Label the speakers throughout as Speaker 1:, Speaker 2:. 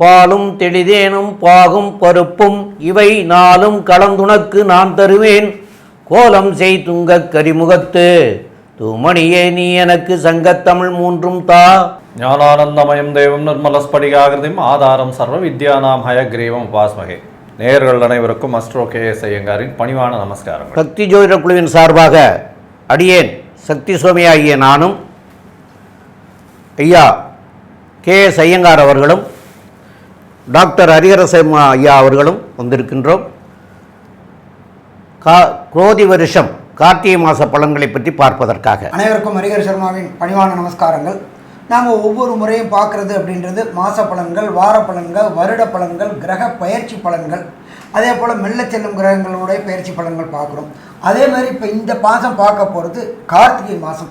Speaker 1: பாலும் தெளிதேனும் பாகும் பருப்பும் இவை நாளும் கலந்துணக்கு நான் தருவேன் கோலம் செய் துங்க கரிமுகத்து தூமணியே நீ எனக்கு
Speaker 2: சங்கத்தமிழ்
Speaker 1: மூன்றும் தா
Speaker 2: ஞானானந்தமயம் தெய்வம் நிர்மலஸ்படிகாகிருதிம் ஆதாரம் சர்வ வித்யானாம் ஹயக்ரீவம் உபாஸ்மகே நேர்கள் அனைவருக்கும் அஸ்ட்ரோ கே எஸ் ஐயங்காரின் பணிவான நமஸ்காரம்
Speaker 1: சக்தி ஜோதிட குழுவின் சார்பாக அடியேன் சக்தி சுவாமி ஆகிய நானும் ஐயா கே எஸ் ஐயங்கார் அவர்களும் டாக்டர் ஹரிஹரசம் ஐயா அவர்களும் வந்திருக்கின்றோம் கா குரோதி வருஷம் கார்த்திகை மாத பழங்களை பற்றி பார்ப்பதற்காக
Speaker 3: அனைவருக்கும் ஹரிஹர் சர்மாவின் பணிவான நமஸ்காரங்கள் நாம் ஒவ்வொரு முறையும் பார்க்குறது அப்படின்றது மாத பலன்கள் வார பலன்கள் வருட பலன்கள் கிரக பயிற்சி பலன்கள் அதே போல் மெல்ல செல்லும் கிரகங்களுடைய பயிற்சி பலன்கள் பார்க்குறோம் அதே மாதிரி இப்போ இந்த மாதம் பார்க்க போகிறது கார்த்திகை மாதம்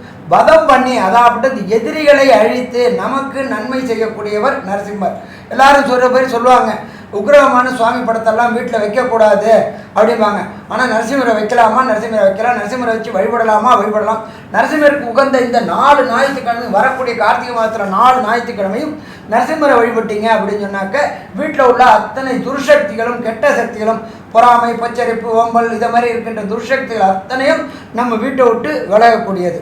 Speaker 3: வதம் பண்ணி அதாவது எதிரிகளை அழித்து நமக்கு நன்மை செய்யக்கூடியவர் நரசிம்மர் எல்லாரும் சொல்கிற பேர் சொல்லுவாங்க உக்ரகமான சுவாமி படத்தெல்லாம் வீட்டில் வைக்கக்கூடாது அப்படிம்பாங்க ஆனால் நரசிம்மரை வைக்கலாமா நரசிம்மரை வைக்கலாம் நரசிம்மரை வச்சு வழிபடலாமா வழிபடலாம் நரசிம்மருக்கு உகந்த இந்த நாலு ஞாயிற்றுக்கிழமை வரக்கூடிய கார்த்திகை மாதத்தில் நாலு ஞாயிற்றுக்கிழமையும் நரசிம்மரை வழிபட்டீங்க அப்படின்னு சொன்னாக்க வீட்டில் உள்ள அத்தனை துர்சக்திகளும் கெட்ட சக்திகளும் பொறாமை பச்சரிப்பு ஓம்பல் இதை மாதிரி இருக்கின்ற துர்சக்திகள் அத்தனையும் நம்ம வீட்டை விட்டு விலகக்கூடியது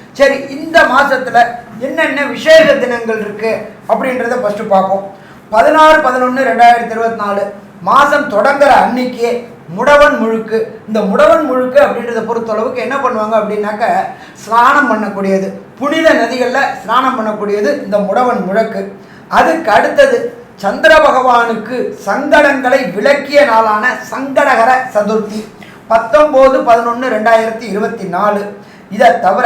Speaker 3: சரி இந்த மாதத்தில் என்னென்ன விசேஷ தினங்கள் இருக்குது அப்படின்றத ஃபஸ்ட்டு பார்ப்போம் பதினாறு பதினொன்று ரெண்டாயிரத்தி இருபத்தி நாலு மாதம் தொடங்குற அன்னைக்கே முடவன் முழுக்கு இந்த முடவன் முழுக்கு அப்படின்றத பொறுத்தளவுக்கு என்ன பண்ணுவாங்க அப்படின்னாக்க ஸ்நானம் பண்ணக்கூடியது புனித நதிகளில் ஸ்நானம் பண்ணக்கூடியது இந்த முடவன் முழக்கு அதுக்கு அடுத்தது சந்திர பகவானுக்கு சங்கடங்களை விளக்கிய நாளான சங்கடகர சதுர்த்தி பத்தொம்போது பதினொன்று ரெண்டாயிரத்தி இருபத்தி நாலு இதை தவிர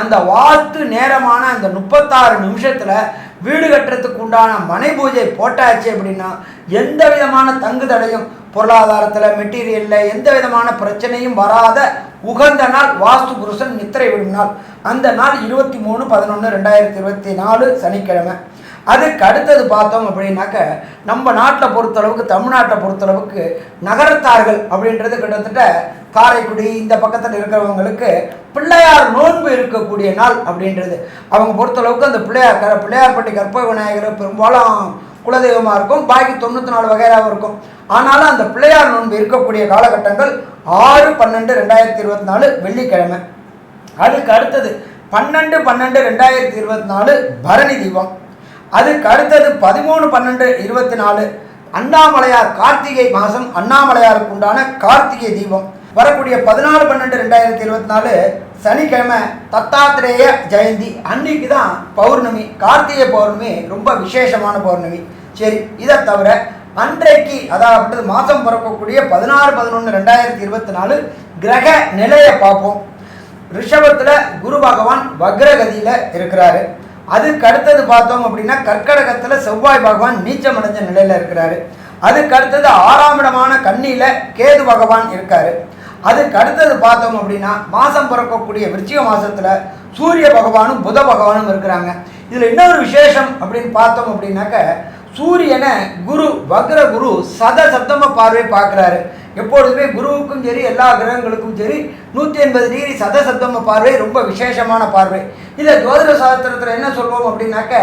Speaker 3: அந்த வாஸ்து நேரமான அந்த முப்பத்தாறு நிமிஷத்தில் வீடு கட்டுறதுக்கு உண்டான மனை பூஜை போட்டாச்சு அப்படின்னா எந்த விதமான தங்கு தடையும் பொருளாதாரத்தில் மெட்டீரியலில் எந்த விதமான பிரச்சனையும் வராத உகந்த நாள் வாஸ்து புருஷன் நித்திரை விடும் நாள் அந்த நாள் இருபத்தி மூணு பதினொன்று ரெண்டாயிரத்தி இருபத்தி நாலு சனிக்கிழமை அதுக்கு அடுத்தது பார்த்தோம் அப்படின்னாக்க நம்ம நாட்டில் பொறுத்தளவுக்கு தமிழ்நாட்டை பொறுத்தளவுக்கு நகரத்தார்கள் அப்படின்றது கிட்டத்தட்ட காரைக்குடி இந்த பக்கத்தில் இருக்கிறவங்களுக்கு பிள்ளையார் நோன்பு இருக்கக்கூடிய நாள் அப்படின்றது அவங்க பொறுத்தளவுக்கு அந்த பிள்ளையார் கர பிள்ளையார்பட்டி கற்ப விநாயகர் பெரும்பாலும் குலதெய்வமாக இருக்கும் பாக்கி தொண்ணூற்றி நாலு வகையாகவும் இருக்கும் ஆனாலும் அந்த பிள்ளையார் நோன்பு இருக்கக்கூடிய காலகட்டங்கள் ஆறு பன்னெண்டு ரெண்டாயிரத்தி இருபத்தி நாலு வெள்ளிக்கிழமை அதுக்கு அடுத்தது பன்னெண்டு பன்னெண்டு ரெண்டாயிரத்தி இருபத்தி நாலு பரணி தீபம் அதுக்கு அடுத்தது பதிமூணு பன்னெண்டு இருபத்தி நாலு அண்ணாமலையார் கார்த்திகை மாதம் அண்ணாமலையாருக்கு உண்டான கார்த்திகை தீபம் வரக்கூடிய பதினாலு பன்னெண்டு ரெண்டாயிரத்தி இருபத்தி நாலு சனிக்கிழமை தத்தாத்திரேய ஜெயந்தி அன்னைக்கு தான் பௌர்ணமி கார்த்திகை பௌர்ணமி ரொம்ப விசேஷமான பௌர்ணமி சரி இதை தவிர அன்றைக்கு அதாவது மாதம் பிறக்கக்கூடிய பதினாறு பதினொன்று ரெண்டாயிரத்தி இருபத்தி நாலு கிரக நிலையை பார்ப்போம் ரிஷபத்தில் குரு பகவான் வக்ரகதியில் இருக்கிறாரு அதுக்கு அடுத்தது பார்த்தோம் அப்படின்னா கற்கடகத்தில் செவ்வாய் பகவான் நீச்சம் அடைஞ்ச நிலையில் இருக்கிறாரு அதுக்கு அடுத்தது ஆறாம் இடமான கண்ணியில் கேது பகவான் இருக்காரு அதுக்கு அடுத்தது பார்த்தோம் அப்படின்னா மாதம் பிறக்கக்கூடிய விருச்சிக மாதத்தில் சூரிய பகவானும் புத பகவானும் இருக்கிறாங்க இதில் இன்னொரு விசேஷம் அப்படின்னு பார்த்தோம் அப்படின்னாக்க சூரியனை குரு வக்ர குரு சத சத்தம பார்வை பார்க்குறாரு எப்பொழுதுமே குருவுக்கும் சரி எல்லா கிரகங்களுக்கும் சரி நூற்றி எண்பது டிகிரி சதசப்தம பார்வை ரொம்ப விசேஷமான பார்வை இல்லை ஜோதிட சாஸ்திரத்தில் என்ன சொல்வோம் அப்படின்னாக்க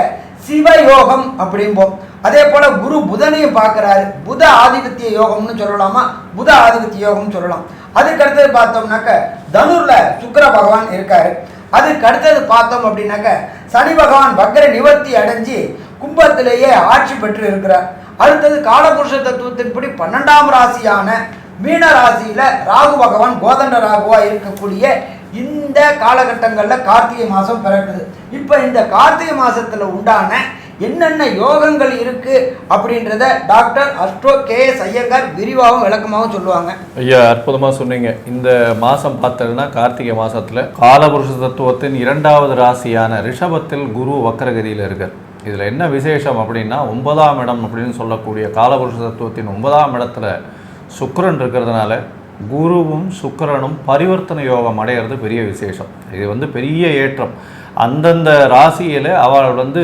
Speaker 3: சிவயோகம் அப்படிம்போம் அதே போல் குரு புதனையும் பார்க்குறாரு புத ஆதிபத்திய யோகம்னு சொல்லலாமா புத ஆதிபத்திய யோகம்னு சொல்லலாம் அதுக்கு அடுத்தது பார்த்தோம்னாக்க தனுரில் சுக்கர பகவான் இருக்காரு அதுக்கு அடுத்தது பார்த்தோம் அப்படின்னாக்க சனி பகவான் வக்கர நிவர்த்தி அடைஞ்சு கும்பத்திலேயே ஆட்சி பெற்று இருக்கிறார் அடுத்தது காலபுருஷ தத்துவத்தின்படி பன்னெண்டாம் ராசியான மீன ராசியில் ராகு பகவான் கோதண்ட ராகுவாக இருக்கக்கூடிய இந்த காலகட்டங்களில் கார்த்திகை மாதம் பிறக்குது இப்போ இந்த கார்த்திகை மாதத்தில் உண்டான என்னென்ன யோகங்கள் இருக்கு அப்படின்றத doctor astro K S Iyengar விரிவாகவும் விளக்கமாகவும் சொல்லுவாங்க
Speaker 2: ஐயா அற்புதமாக சொன்னீங்க இந்த மாதம் பார்த்ததுன்னா கார்த்திகை மாதத்தில் காலபுருஷ தத்துவத்தின் இரண்டாவது ராசியான ரிஷபத்தில் குரு வக்கரகிரியில் இருக்கார் இதில் என்ன விசேஷம் அப்படின்னா ஒன்பதாம் இடம் அப்படின்னு சொல்லக்கூடிய காலபுருஷ தத்துவத்தின் ஒன்பதாம் இடத்துல சுக்கரன் இருக்கிறதுனால குருவும் சுக்கரனும் பரிவர்த்தனை யோகம் அடையிறது பெரிய விசேஷம் இது வந்து பெரிய ஏற்றம் அந்தந்த ராசியில் அவள் வந்து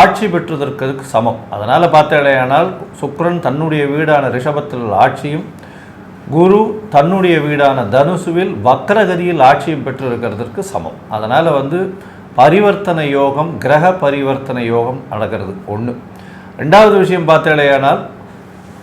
Speaker 2: ஆட்சி பெற்றுவதற்கு சமம் அதனால் பார்த்தாலேயானால் சுக்கரன் தன்னுடைய வீடான ரிஷபத்தில் ஆட்சியும் குரு தன்னுடைய வீடான தனுசுவில் வக்கரகதியில் ஆட்சியும் பெற்றிருக்கிறதுக்கு சமம் அதனால் வந்து பரிவர்த்தனை யோகம் கிரக பரிவர்த்தனை யோகம் நடக்கிறது ஒன்று ரெண்டாவது விஷயம் பார்த்தாலேயானால்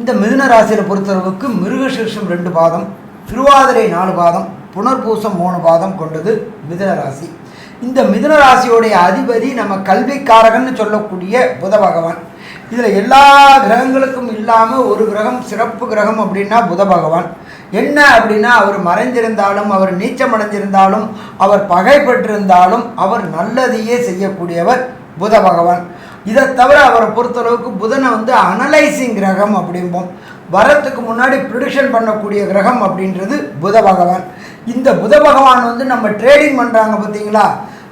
Speaker 3: இந்த மிதுன ராசியில் பொறுத்தளவுக்கு மிருகசீர்ஷம் ரெண்டு பாதம் திருவாதிரை நாலு பாதம் புனர்பூசம் மூணு பாதம் கொண்டது மிதுன ராசி இந்த மிதுன ராசியோடைய அதிபதி நம்ம கல்விக்காரகன்னு சொல்லக்கூடிய புத பகவான் இதில் எல்லா கிரகங்களுக்கும் இல்லாமல் ஒரு கிரகம் சிறப்பு கிரகம் அப்படின்னா புத பகவான் என்ன அப்படின்னா அவர் மறைந்திருந்தாலும் அவர் நீச்சமடைஞ்சிருந்தாலும் அவர் பகைப்பட்டிருந்தாலும் அவர் நல்லதையே செய்யக்கூடியவர் புத பகவான் இதை தவிர அவரை பொறுத்தளவுக்கு புதனை வந்து அனலைசிங் கிரகம் அப்படிம்போம் வரத்துக்கு முன்னாடி ப்ரிடிக்ஷன் பண்ணக்கூடிய கிரகம் அப்படின்றது புத பகவான் இந்த புத பகவான் வந்து நம்ம ட்ரேடிங் பண்ணுறாங்க பார்த்தீங்களா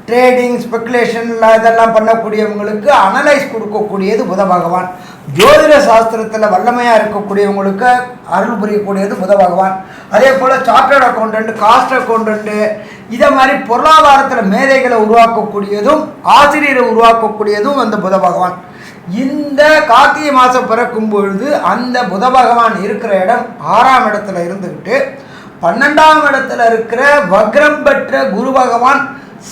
Speaker 3: ட்ரேடிங் ஸ்பெக்குலேஷன் இதெல்லாம் பண்ணக்கூடியவங்களுக்கு அனலைஸ் கொடுக்கக்கூடியது புத பகவான் ஜோதிட சாஸ்திரத்தில் வல்லமையாக இருக்கக்கூடியவங்களுக்கு அருள் புரியக்கூடியது புத பகவான் அதே போல் சார்ட்டர்ட் அக்கௌண்டன்ட் காஸ்ட் அக்கௌண்டன்ட்டு இதை மாதிரி பொருளாதாரத்தில் மேதைகளை உருவாக்கக்கூடியதும் ஆசிரியரை உருவாக்கக்கூடியதும் அந்த புத பகவான் இந்த கார்த்திகை மாதம் பிறக்கும் பொழுது அந்த புத பகவான் இருக்கிற இடம் ஆறாம் இடத்துல இருந்துக்கிட்டு பன்னெண்டாம் இடத்துல இருக்கிற வக்ரம் பெற்ற குரு பகவான்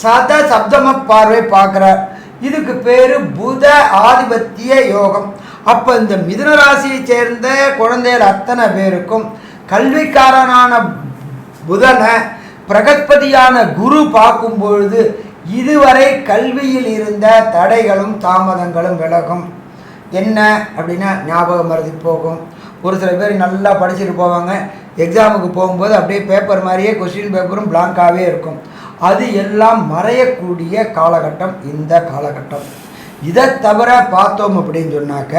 Speaker 3: சத சப்தம பார்வை பார்க்குறார் இதுக்கு பேர் புத ஆதிபத்திய யோகம் அப்போ இந்த மிதுனராசியை சேர்ந்த குழந்தையர் அத்தனை பேருக்கும் கல்விக்காரனான புதனை பிரகஸ்பதியான குரு பார்க்கும் பொழுது இதுவரை கல்வியில் இருந்த தடைகளும் தாமதங்களும் விலகும் என்ன அப்படின்னா ஞாபகம் மருதி போகும் ஒரு சில பேர் நல்லா படிச்சுட்டு போவாங்க எக்ஸாமுக்கு போகும்போது அப்படியே பேப்பர் மாதிரியே கொஸ்டின் பேப்பரும் பிளாங்காகவே இருக்கும் அது எல்லாம் மறையக்கூடிய காலகட்டம் இந்த காலகட்டம் இதை தவிர பார்த்தோம் அப்படின்னு சொன்னாக்க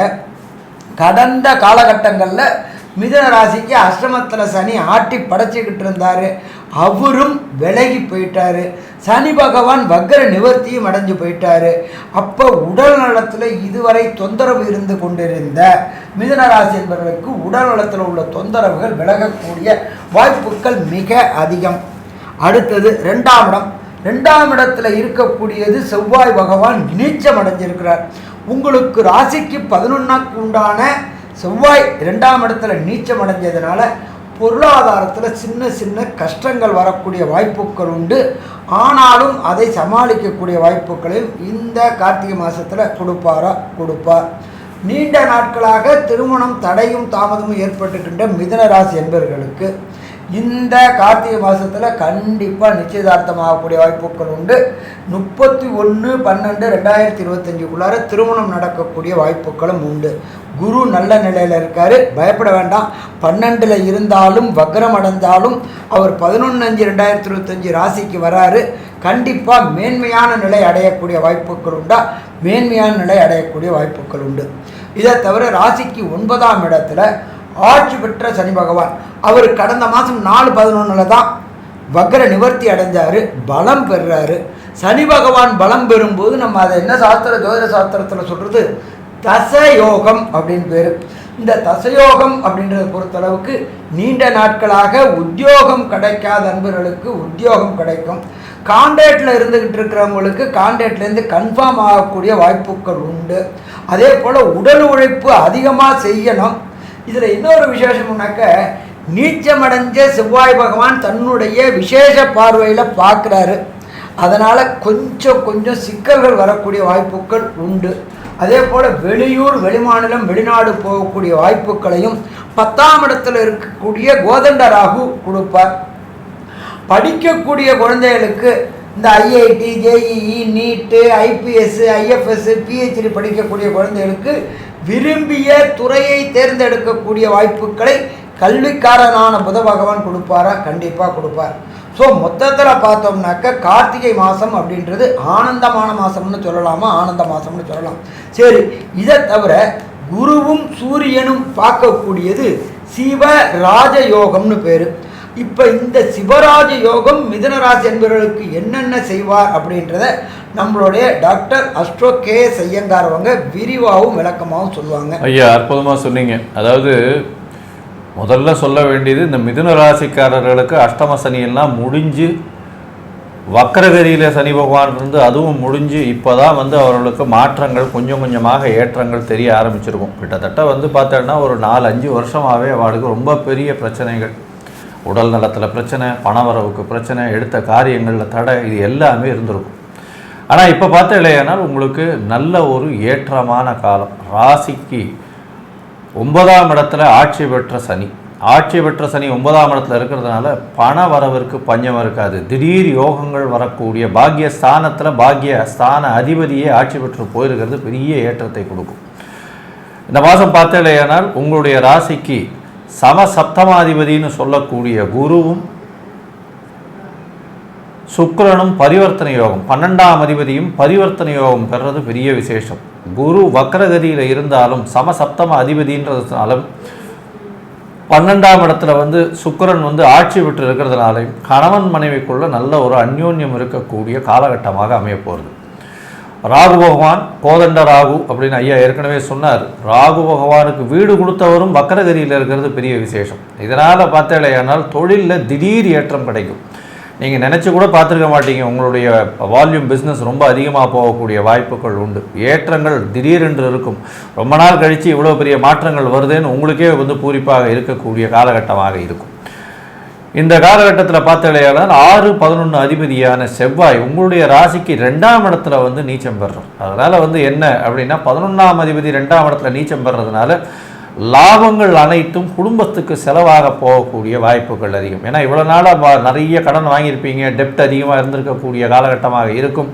Speaker 3: கடந்த காலகட்டங்களில் மிதன ராசிக்கு அஷ்டமத்தில் சனி ஆட்டி படைச்சிக்கிட்டு இருந்தார் அவரும் விலகி போயிட்டார் சனி பகவான் வக்கர நிவர்த்தியும் அடைஞ்சு போயிட்டார் அப்போ உடல் நலத்தில் இதுவரை தொந்தரவு இருந்து கொண்டிருந்த மிதனராசி என்பவர்களுக்கு உடல் நலத்தில் உள்ள தொந்தரவுகள் விலகக்கூடிய வாய்ப்புகள் மிக அதிகம் அடுத்தது ரெண்டாம் இடம் ரெண்டாம் இடத்துல இருக்கக்கூடியது செவ்வாய் பகவான் நீச்சம் அடைஞ்சிருக்கிறார் உங்களுக்கு ராசிக்கு பதினொன்னாக்கு உண்டான செவ்வாய் ரெண்டாம் இடத்துல நீச்சம் அடைஞ்சதுனால பொருளாதாரத்தில் சின்ன சின்ன கஷ்டங்கள் வரக்கூடிய வாய்ப்புகள் உண்டு ஆனாலும் அதை சமாளிக்கக்கூடிய வாய்ப்புகளையும் இந்த கார்த்திகை மாதத்தில் கொடுப்பாரா கொடுப்பார் நீண்ட நாட்களாக திருமணம் தடையும் தாமதமும் ஏற்பட்டுக்கின்ற மிதன ராசி என்பவர்களுக்கு இந்த கார்த்திகை மாதத்தில் கண்டிப்பாக நிச்சயதார்த்தமாகக்கூடிய வாய்ப்புகள் உண்டு முப்பத்தி ஒன்று பன்னெண்டு ரெண்டாயிரத்தி இருபத்தஞ்சுக்குள்ளார திருமணம் நடக்கக்கூடிய வாய்ப்புகளும் உண்டு குரு நல்ல நிலையில் இருக்கார் பயப்பட வேண்டாம் பன்னெண்டில் இருந்தாலும் வக்ரம் அடைந்தாலும் அவர் பதினொன்று அஞ்சு ரெண்டாயிரத்தி இருபத்தஞ்சி ராசிக்கு வராரு கண்டிப்பாக மேன்மையான நிலை அடையக்கூடிய வாய்ப்புகள் உண்டா மேன்மையான நிலை அடையக்கூடிய வாய்ப்புகள் உண்டு இதை தவிர ராசிக்கு ஒன்பதாம் இடத்துல ஆட்சி பெற்ற சனி பகவான் அவர் கடந்த மாதம் நாலு பதினொன்றில் தான் வக்கர நிவர்த்தி அடைஞ்சார் பலம் பெறுறாரு சனி பகவான் பலம் பெறும்போது நம்ம அதை என்ன சாஸ்திர ஜோதிட சாஸ்திரத்தில் சொல்கிறது தசயோகம் அப்படின்னு பேர் இந்த தசயோகம் அப்படின்றத பொறுத்தளவுக்கு நீண்ட நாட்களாக உத்தியோகம் கிடைக்காத நண்பர்களுக்கு உத்தியோகம் கிடைக்கும் கான்ட்ராக்டில் இருந்துக்கிட்டு இருக்கிறவங்களுக்கு கான்ட்ராக்ட்லேருந்து கன்ஃபார்ம் ஆகக்கூடிய வாய்ப்புகள் உண்டு அதே போல் உடல் உழைப்பு அதிகமாக செய்யணும் இதில் இன்னொரு விசேஷம்னாக்க நீச்சமடைஞ்ச செவ்வாய் பகவான் தன்னுடைய விசேஷ பார்வையில் பார்க்குறாரு அதனால் கொஞ்சம் கொஞ்சம் சிக்கல்கள் வரக்கூடிய வாய்ப்புகள் உண்டு அதே போல் வெளியூர் வெளிமாநிலம் வெளிநாடு போகக்கூடிய வாய்ப்புகளையும் பத்தாம் இடத்தில் இருக்கக்கூடிய கோதண்ட ராகு கொடுப்பார் படிக்கக்கூடிய குழந்தைகளுக்கு இந்த IIT JEE NEET IPS IFS PhD படிக்கக்கூடிய குழந்தைகளுக்கு விரும்பிய துறையை தேர்ந்தெடுக்கக்கூடிய வாய்ப்புகளை கல்விக்காரனான புத பகவான் கொடுப்பாரா கண்டிப்பாக கொடுப்பார் ஸோ மொத்தத்தில் பார்த்தோம்னாக்க கார்த்திகை மாதம் அப்படின்றது ஆனந்தமான மாதம்னு சொல்லலாமா ஆனந்த மாதம்னு சொல்லலாம் சரி இதை தவிர குருவும் சூரியனும் பார்க்கக்கூடியது சிவ ராஜயோகம்னு பேர் இப்போ இந்த சிவராஜ யோகம் மிதனராசி என்பவர்களுக்கு என்னென்ன செய்வார் அப்படின்றத நம்மளுடைய டாக்டர் அஸ்ட்ரோ கே செய்யங்கார் அவங்க விரிவாகவும் விளக்கமாகவும் சொல்லுவாங்க ஐயா
Speaker 2: அற்புதமாக சொன்னீங்க அதாவது முதல்ல சொல்ல வேண்டியது இந்த மிதுன ராசிக்காரர்களுக்கு அஷ்டம சனியெல்லாம் முடிஞ்சு வக்கரகதியில் சனி பகவான் இருந்து அதுவும் முடிஞ்சு இப்போ தான் வந்து அவர்களுக்கு மாற்றங்கள் கொஞ்சம் கொஞ்சமாக ஏற்றங்கள் தெரிய ஆரம்பிச்சிருக்கும் கிட்டத்தட்ட வந்து பார்த்தோன்னா ஒரு நாலு அஞ்சு வருஷமாகவே அவளுக்கு ரொம்ப பெரிய பிரச்சனைகள் உடல் நலத்தில் பிரச்சனை பணவரவுக்கு பிரச்சனை எடுத்த காரியங்களில் தடை இது எல்லாமே இருந்திருக்கும் ஆனால் இப்போ பார்த்த இல்லையானால் உங்களுக்கு நல்ல ஒரு ஏற்றமான காலம் ராசிக்கு ஒன்பதாம் இடத்துல ஆட்சி பெற்ற சனி ஆட்சி பெற்ற சனி ஒன்பதாம் இடத்துல இருக்கிறதுனால பண வரவிற்கு பஞ்சம் இருக்காது திடீர் யோகங்கள் வரக்கூடிய பாக்கிய ஸ்தானத்தில் பாக்கிய ஸ்தான அதிபதியே ஆட்சி பெற்று போயிருக்கிறது பெரிய ஏற்றத்தை கொடுக்கும் இந்த மாதம் பார்த்தேனால் உங்களுடைய ராசிக்கு சமசப்தமாதிபதினு சொல்லக்கூடிய குருவும் சுக்கரனும் பரிவர்த்தனை யோகம் பன்னெண்டாம் அதிபதியும் பரிவர்த்தனை யோகம் பெறது பெரிய விசேஷம் குரு வக்கரகதியில் இருந்தாலும் சமசப்தம அதிபதின்றதுனாலும் பன்னெண்டாம் இடத்துல வந்து சுக்கரன் வந்து ஆட்சி பெற்று இருக்கிறதுனாலையும் கணவன் மனைவிக்குள்ள நல்ல ஒரு அந்யோன்யம் இருக்கக்கூடிய காலகட்டமாக அமையப்போகிறது ராகு பகவான் கோதண்ட ராகு அப்படின்னு ஐயா ஏற்கனவே சொன்னார் ராகு பகவானுக்கு வீடு கொடுத்தவரும் வக்கரகிரியில் இருக்கிறது பெரிய விசேஷம் இதனால் பார்த்தாலேயானால் தொழிலில் திடீர் ஏற்றம் கிடைக்கும் நீங்கள் நினச்சி கூட பார்த்துருக்க மாட்டீங்க உங்களுடைய வால்யூம் பிஸ்னஸ் ரொம்ப அதிகமாக போகக்கூடிய வாய்ப்புகள் உண்டு ஏற்றங்கள் திடீரென்று இருக்கும் ரொம்ப நாள் கழித்து இவ்வளோ பெரிய மாற்றங்கள் வருதுன்னு உங்களுக்கே வந்து பூரிப்பாக இருக்கக்கூடிய காலகட்டமாக இருக்கும் இந்த காலகட்டத்தில் பார்த்தாலேயானால் ஆறு பதினொன்று அதிபதியான செவ்வாய் உங்களுடைய ராசிக்கு ரெண்டாம் இடத்துல வந்து நீச்சம் பெறுறோம் அதனால் வந்து என்ன அப்படின்னா பதினொன்றாம் அதிபதி ரெண்டாம் இடத்துல நீச்சம் பெறதுனால லாபங்கள் அனைத்தும் குடும்பத்துக்கு செலவாக போகக்கூடிய வாய்ப்புகள் அதிகம் ஏன்னா இவ்வளோ நாளாக நிறைய கடன் வாங்கியிருப்பீங்க டெப்ட் அதிகமாக இருந்திருக்கக்கூடிய காலகட்டமாக இருக்கும்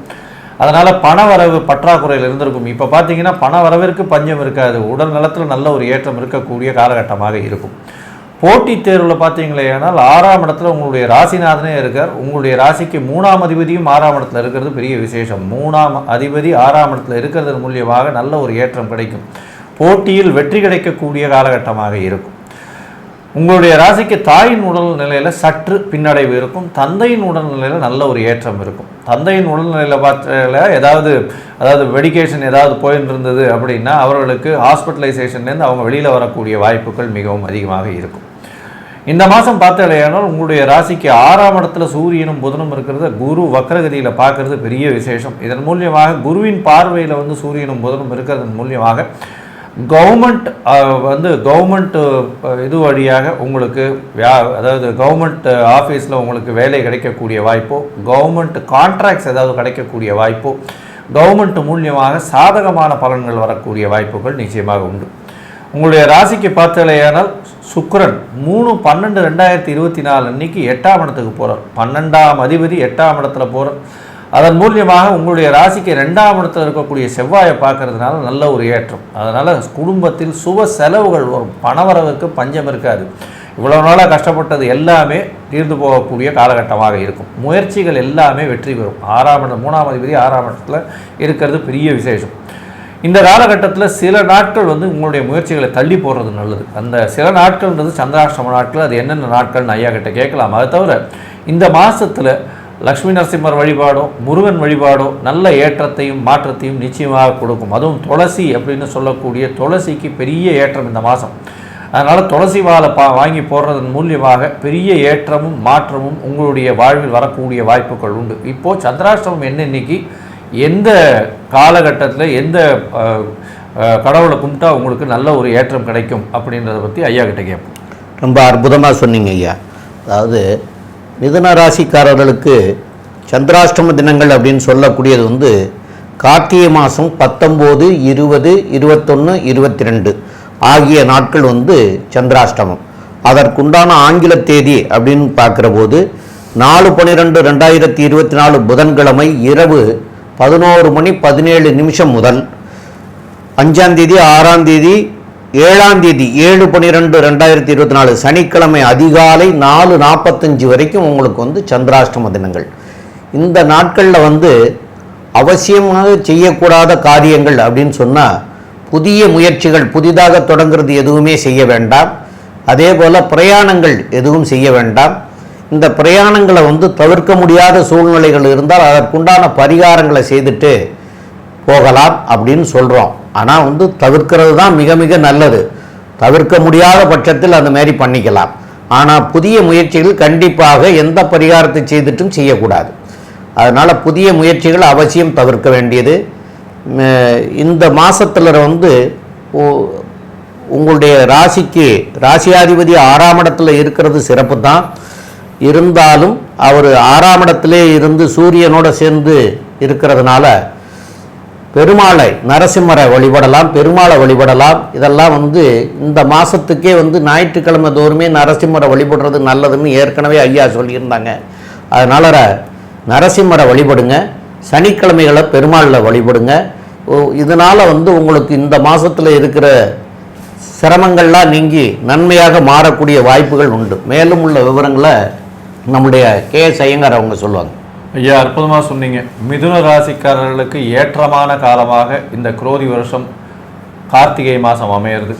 Speaker 2: அதனால் பண வரவு பற்றாக்குறையில் இருந்திருக்கும் இப்போ பார்த்தீங்கன்னா பண வரவிற்கு பஞ்சம் இருக்காது உடல் நலத்தில் நல்ல ஒரு ஏற்றம் இருக்கக்கூடிய காலகட்டமாக இருக்கும் போட்டித் தேர்வில் பார்த்தீங்களே ஆனால் ஆறாம் இடத்துல உங்களுடைய ராசிநாதனே இருக்கார் உங்களுடைய ராசிக்கு மூணாம் அதிபதியும் ஆறாம் இடத்துல இருக்கிறது பெரிய விசேஷம் மூணாம் அதிபதி ஆறாம் இடத்துல இருக்கிறது மூலியமாக நல்ல ஒரு ஏற்றம் கிடைக்கும் போட்டியில் வெற்றி கிடைக்கக்கூடிய காலகட்டமாக இருக்கும் உங்களுடைய ராசிக்கு தாயின் உடல் நிலையில் சற்று பின்னடைவு இருக்கும் தந்தையின் உடல்நிலையில் நல்ல ஒரு ஏற்றம் இருக்கும் தந்தையின் உடல்நிலையில் பார்த்தால ஏதாவது அதாவது மெடிக்கேஷன் ஏதாவது போயின்னு இருந்தது அப்படின்னா அவர்களுக்கு ஹாஸ்பிட்டலைசேஷன்லேருந்து அவங்க வெளியில் வரக்கூடிய வாய்ப்புகள் மிகவும் அதிகமாக இருக்கும் இந்த மாதம் பார்த்தாலேயானால் உங்களுடைய ராசிக்கு ஆறாம் இடத்துல சூரியனும் புதனும் இருக்கிறத குரு வக்ரகதியில் பார்க்கறது பெரிய விசேஷம் இதன் மூலியமாக குருவின் பார்வையில் வந்து சூரியனும் புதனும் இருக்கிறதன் மூலியமாக கவர்மெண்ட் வந்து கவர்மெண்ட் இது வழியாக உங்களுக்கு அதாவது கவர்மெண்ட் ஆஃபீஸில் உங்களுக்கு வேலை கிடைக்கக்கூடிய வாய்ப்போ கவர்மெண்ட் கான்ட்ராக்ட்ஸ் ஏதாவது கிடைக்கக்கூடிய வாய்ப்போ கவர்மெண்ட் மூலியமாக சாதகமான பலன்கள் வரக்கூடிய வாய்ப்புகள் நிச்சயமாக உண்டு உங்களுடைய ராசிக்கு பார்த்தலையானால் சுக்கரன் மூணு பன்னெண்டு ரெண்டாயிரத்தி இருபத்தி நாலு அன்னைக்கு எட்டாம் இடத்துக்கு போகிறார் பன்னெண்டாம் அதிபதி எட்டாம் இடத்துல போகிறார் அதன் மூலியமாக உங்களுடைய ராசிக்கு ரெண்டாம் இடத்துல இருக்கக்கூடிய செவ்வாயை பார்க்கறதுனால நல்ல ஒரு ஏற்றம் அதனால் குடும்பத்தில் சுப செலவுகள் வரும் பணவரவுக்கு பஞ்சம் இருக்காது இவ்வளோ நாளாக கஷ்டப்பட்டது எல்லாமே தீர்ந்து போகக்கூடிய காலகட்டமாக இருக்கும் முயற்சிகள் எல்லாமே வெற்றி பெறும் ஆறாம் இடம் மூணாம் அதிபதி ஆறாம் இடத்துல இருக்கிறது பெரிய விசேஷம் இந்த காலகட்டத்தில் சில நாட்கள் வந்து உங்களுடைய முயற்சிகளை தள்ளி போடுறது நல்லது அந்த சில நாட்கள்ன்றது சந்திராஷ்டம நாட்கள் அது என்னென்ன நாட்கள்னு ஐயா கிட்ட கேட்கலாம் அதை தவிர இந்த மாதத்தில் லக்ஷ்மி நரசிம்மர் வழிபாடும் முருகன் வழிபாடும் நல்ல ஏற்றத்தையும் மாற்றத்தையும் நிச்சயமாக கொடுக்கும் அதுவும் துளசி அப்படின்னு சொல்லக்கூடிய துளசிக்கு பெரிய ஏற்றம் இந்த மாதம் அதனால் துளசி வாழை பா வாங்கி போடுறதன் மூலியமாக பெரிய ஏற்றமும் மாற்றமும் உங்களுடைய வாழ்வில் வரக்கூடிய வாய்ப்புகள் உண்டு இப்போது சந்திராஷ்டமம் என்ன எந்த காலகட்டத்தில் எந்த கடவுளை கும்பிட்டா உங்களுக்கு நல்ல ஒரு ஏற்றம் கிடைக்கும் அப்படின்றத பற்றி ஐயா கிட்ட கேட்போம்
Speaker 1: ரொம்ப அற்புதமாக சொன்னீங்க ஐயா அதாவது மிதுன ராசிக்காரர்களுக்கு சந்திராஷ்டம தினங்கள் அப்படின்னு சொல்லக்கூடியது வந்து கார்த்திகை மாதம் பத்தொம்போது இருபது இருபத்தொன்று இருபத்தி ரெண்டு ஆகிய நாட்கள் வந்து சந்திராஷ்டமம் அதற்குண்டான ஆங்கில தேதி அப்படின்னு பார்க்குற போது நாலு பன்னிரெண்டு ரெண்டாயிரத்தி இருபத்தி நாலு புதன்கிழமை இரவு பதினோரு மணி பதினேழு நிமிஷம் முதல் அஞ்சாம் தேதி ஆறாம் தேதி ஏழாம் தேதி ஏழு பன்னிரெண்டு ரெண்டாயிரத்தி இருபத்தி நாலு சனிக்கிழமை அதிகாலை நாலு நாற்பத்தஞ்சு வரைக்கும் உங்களுக்கு வந்து சந்திராஷ்டம தினங்கள் இந்த நாட்களில் வந்து அவசியமாக செய்யக்கூடாத காரியங்கள் அப்படின்னு சொன்னால் புதிய முயற்சிகள் புதிதாக தொடங்கிறது எதுவுமே செய்ய வேண்டாம் அதே போல் பிரயாணங்கள் எதுவும் செய்ய வேண்டாம் இந்த பிரயாணங்களை வந்து தவிர்க்க முடியாத சூழ்நிலைகள் இருந்தால் அதற்குண்டான பரிகாரங்களை செய்துட்டு போகலாம் அப்படின்னு சொல்கிறோம் ஆனால் வந்து தவிர்க்கிறது தான் மிக மிக நல்லது தவிர்க்க முடியாத பட்சத்தில் அந்த மாரி பண்ணிக்கலாம் ஆனால் புதிய முயற்சிகள் கண்டிப்பாக எந்த பரிகாரத்தை செய்துட்டும் செய்யக்கூடாது அதனால் புதிய முயற்சிகள் அவசியம் தவிர்க்க வேண்டியது இந்த மாதத்தில் வந்து உங்களுடைய ராசிக்கு ராசியாதிபதி ஆறாம் இடத்துல இருக்கிறது சிறப்பு தான் இருந்தாலும் அவர் ஆறாம் இடத்திலே இருந்து சூரியனோடு சேர்ந்து இருக்கிறதுனால பெருமாளை நரசிம்மரை வழிபடலாம் பெருமாளை வழிபடலாம் இதெல்லாம் வந்து இந்த மாதத்துக்கே வந்து ஞாயிற்றுக்கிழமை தோறுமே நரசிம்மரை வழிபடுறது நல்லதுன்னு ஏற்கனவே ஐயா சொல்லியிருந்தாங்க அதனால நரசிம்மரை வழிபடுங்க சனிக்கிழமைகளை பெருமாளில் வழிபடுங்க இதனால் வந்து உங்களுக்கு இந்த மாதத்தில் இருக்கிற சிரமங்கள்லாம் நீங்கி நன்மையாக மாறக்கூடிய வாய்ப்புகள் உண்டு மேலும் உள்ள விவரங்களை நம்முடைய கே எஸ் ஐயங்கார் அவங்க சொல்லுவாங்க
Speaker 2: ஐயா அற்புதமாக சொன்னீங்க மிதுன ராசிக்காரர்களுக்கு ஏற்றமான காலமாக இந்த குரோதி வருஷம் கார்த்திகை மாதம் அமையிறது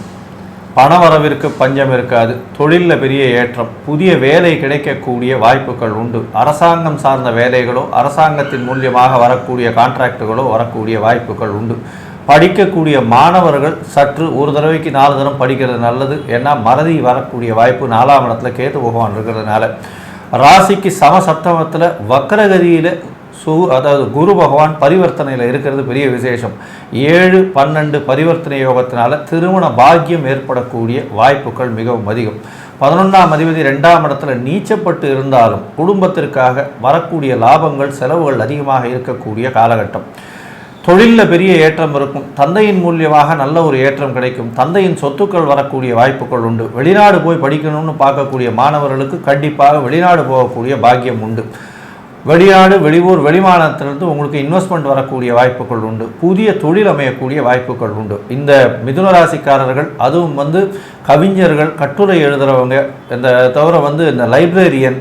Speaker 2: பண வரவிற்கு பஞ்சம் இருக்காது தொழிலில் பெரிய ஏற்றம் புதிய வேலை கிடைக்கக்கூடிய வாய்ப்புகள் உண்டு அரசாங்கம் சார்ந்த வேலைகளோ அரசாங்கத்தின் மூலியமாக வரக்கூடிய கான்ட்ராக்டுகளோ வரக்கூடிய வாய்ப்புகள் உண்டு படிக்கக்கூடிய மாணவர்கள் சற்று ஒரு தடவைக்கு நாலு தரம் படிக்கிறது நல்லது ஏன்னா மறதி வரக்கூடிய வாய்ப்பு நாலாம் இடத்துல கேட்டு பகவான் இருக்கிறதுனால ராசிக்கு சமசப்தமத்தில் வக்கரகதியில் சு அதாவது குரு பகவான் பரிவர்த்தனையில் இருக்கிறது பெரிய விசேஷம் ஏழு பன்னெண்டு பரிவர்த்தனை யோகத்தினால திருமண பாக்கியம் ஏற்படக்கூடிய வாய்ப்புகள் மிகவும் அதிகம் பதினொன்றாம் அதிபதி ரெண்டாம் இடத்துல நீச்சப்பட்டு இருந்தாலும் குடும்பத்திற்காக வரக்கூடிய லாபங்கள் செலவுகள் அதிகமாக இருக்கக்கூடிய காலகட்டம் தொழிலில் பெரிய ஏற்றம் இருக்கும் தந்தையின் மூலியமாக நல்ல ஒரு ஏற்றம் கிடைக்கும் தந்தையின் சொத்துக்கள் வரக்கூடிய வாய்ப்புகள் உண்டு வெளிநாடு போய் படிக்கணும்னு பார்க்கக்கூடிய மாணவர்களுக்கு கண்டிப்பாக வெளிநாடு போகக்கூடிய பாக்கியம் உண்டு வெளிநாடு வெளியூர் வெளிமாநிலத்திலிருந்து உங்களுக்கு இன்வெஸ்ட்மெண்ட் வரக்கூடிய வாய்ப்புகள் உண்டு புதிய தொழில் அமையக்கூடிய வாய்ப்புகள் உண்டு இந்த மிதுன ராசிக்காரர்கள் அதுவும் வந்து கவிஞர்கள் கட்டுரை எழுதுகிறவங்க இந்த தவிர வந்து இந்த லைப்ரரியன்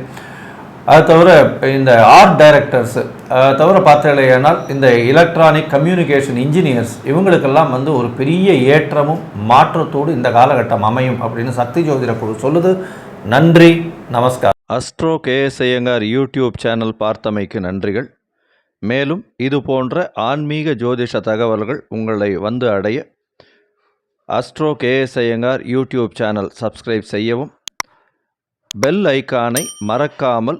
Speaker 2: அது தவிர இந்த ஆர்ட் டைரக்டர்ஸு தவிர பார்த்தீங்கன்னா இந்த எலக்ட்ரானிக் கம்யூனிகேஷன் இன்ஜினியர்ஸ் இவங்களுக்கெல்லாம் வந்து ஒரு பெரிய ஏற்றமும் மாற்றத்தோடு இந்த காலகட்டம் அமையும் அப்படின்னு சக்தி ஜோதிட குழு சொல்லுது நன்றி நமஸ்கார் அஸ்ட்ரோ கேஎஸ் யூடியூப் சேனல் பார்த்தமைக்கு நன்றிகள் மேலும் இது போன்ற ஆன்மீக ஜோதிஷ தகவல்கள் உங்களை வந்து அடைய astro KS YouTube channel subscribe செய்யவும் பெல் ஐக்கானை மறக்காமல்